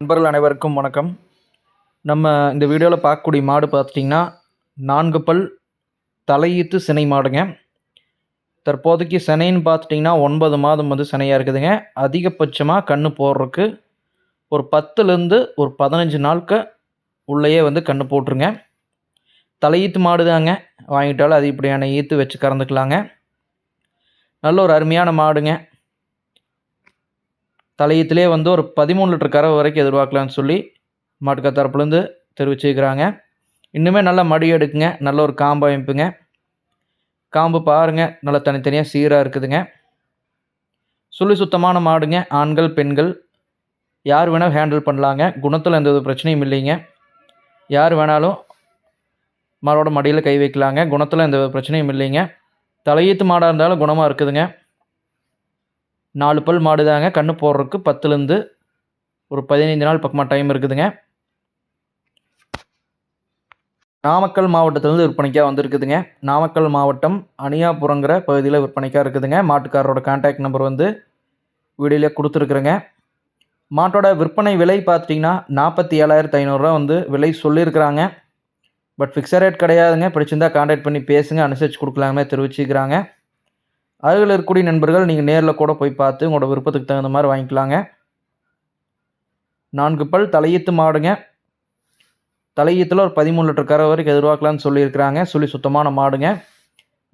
நண்பர்கள் அனைவருக்கும் வணக்கம். நம்ம இந்த வீடியோவில் பார்க்கக்கூடிய மாடு பார்த்துட்டிங்கன்னா நான்கு பல் தலையீத்து சினை மாடுங்க. தற்போதைக்கு சினைன்னு பார்த்துட்டிங்கன்னா ஒன்பது மாதம் வந்து சினையாக இருக்குதுங்க. அதிகபட்சமாக கன்று போடுறதுக்கு ஒரு பத்துலேருந்து ஒரு பதினஞ்சு நாளுக்கு உள்ளேயே வந்து கன்று போட்டுருங்க. தலையீத்து மாடு தாங்க. வாங்கிட்டாலும் அது இப்படியான ஈத்து வச்சு கறந்துக்கலாங்க. நல்ல ஒரு அருமையான மாடுங்க. தலையத்திலே வந்து ஒரு பதிமூணு லிட்டர் கறவை வரைக்கும் எதிர்பார்க்கலான்னு சொல்லி மாட்டுக்கா தரப்புலேருந்து தெரிவிச்சுக்கிறாங்க இன்னுமே நல்லா மடி எடுக்குங்க. நல்ல ஒரு காம்பு அமைப்புங்க. காம்பு பாருங்கள் நல்லா தனித்தனியாக சீராக இருக்குதுங்க. சுழி சுத்தமான மாடுங்க. ஆண்கள் பெண்கள் யார் வேணால் ஹேண்டில் பண்ணலாங்க. குணத்தில் எந்த ஒரு பிரச்சனையும் இல்லைங்க. யார் வேணாலும் மாடோட மடியில் கை வைக்கலாங்க. குணத்தில் எந்த ஒரு பிரச்சனையும் இல்லைங்க. தலையீத்து மாடாக இருந்தாலும் குணமாக இருக்குதுங்க. நாலு பல் மாடு தாங்க கன்று போடுறதுக்கு பத்துலேருந்து ஒரு பதினைந்து நாள் பக்கமாக டைம் இருக்குதுங்க. நாமக்கல் மாவட்டத்திலேருந்து விற்பனைக்காக வந்திருக்குதுங்க. நாமக்கல் மாவட்டம் அணியாபுரங்கிற பகுதியில் விற்பனைக்காக இருக்குதுங்க. மாட்டுக்காரரோட கான்டாக்ட் நம்பர் வந்து வீடியோவில் கொடுத்துருக்குறேங்க. மாட்டோட விற்பனை விலை பார்த்துட்டிங்கன்னா நாற்பத்தி ஏழாயிரத்து ஐநூறுரூவா வந்து விலை சொல்லியிருக்கிறாங்க. பட் ஃபிக்ஸட் ரேட் கிடையாதுங்க. பிடிச்சிருந்தா கான்டாக்ட் பண்ணி பேசுங்க. அனுசரித்து கொடுக்கலாமே தெரிவிச்சுக்கிறாங்க. அருகில் இருக்கக்கூடிய நண்பர்கள் நீங்கள் நேரில் கூட போய் பார்த்து உங்களோட விருப்பத்துக்கு தகுந்த மாதிரி வாங்கிக்கலாங்க. நான்கு பல் தலையீத்து மாடுங்க. தலையீத்தில் ஒரு பதிமூணு லிட்டர் கரை வரைக்கும் எதிர்பார்க்கலான்னு சொல்லியிருக்கிறாங்க. சொல்லி சுத்தமான மாடுங்க.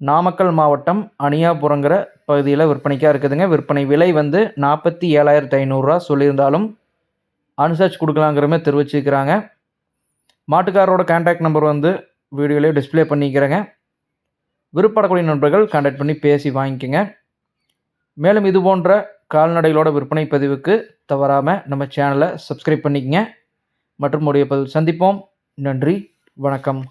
நாமக்கல் மாவட்டம் அணியாபுரங்கிற பகுதியில் விற்பனைக்காக இருக்குதுங்க. விற்பனை விலை வந்து நாற்பத்தி ஏழாயிரத்து ஐநூறுரூவா சொல்லியிருந்தாலும் அனுசரிச்சு கொடுக்கலாங்கிற மாதிரி தெரிவிச்சிருக்கிறாங்க. மாட்டுக்காரரோட கான்டாக்ட் நம்பர் வந்து வீடியோலேயே டிஸ்பிளே பண்ணிக்கிறேங்க. விருப்பப்படக்கூடிய நண்பர்கள் கான்டாக்ட் பண்ணி பேசி வாங்கிக்கோங்க. மேலும் இது போன்ற கால்நடைகளோட விற்பனை பதிவுக்கு தவறாமல் நம்ம சேனலை சப்ஸ்கிரைப் பண்ணிக்கங்க. மற்றும் உடைய பதிவு சந்திப்போம். நன்றி. வணக்கம்.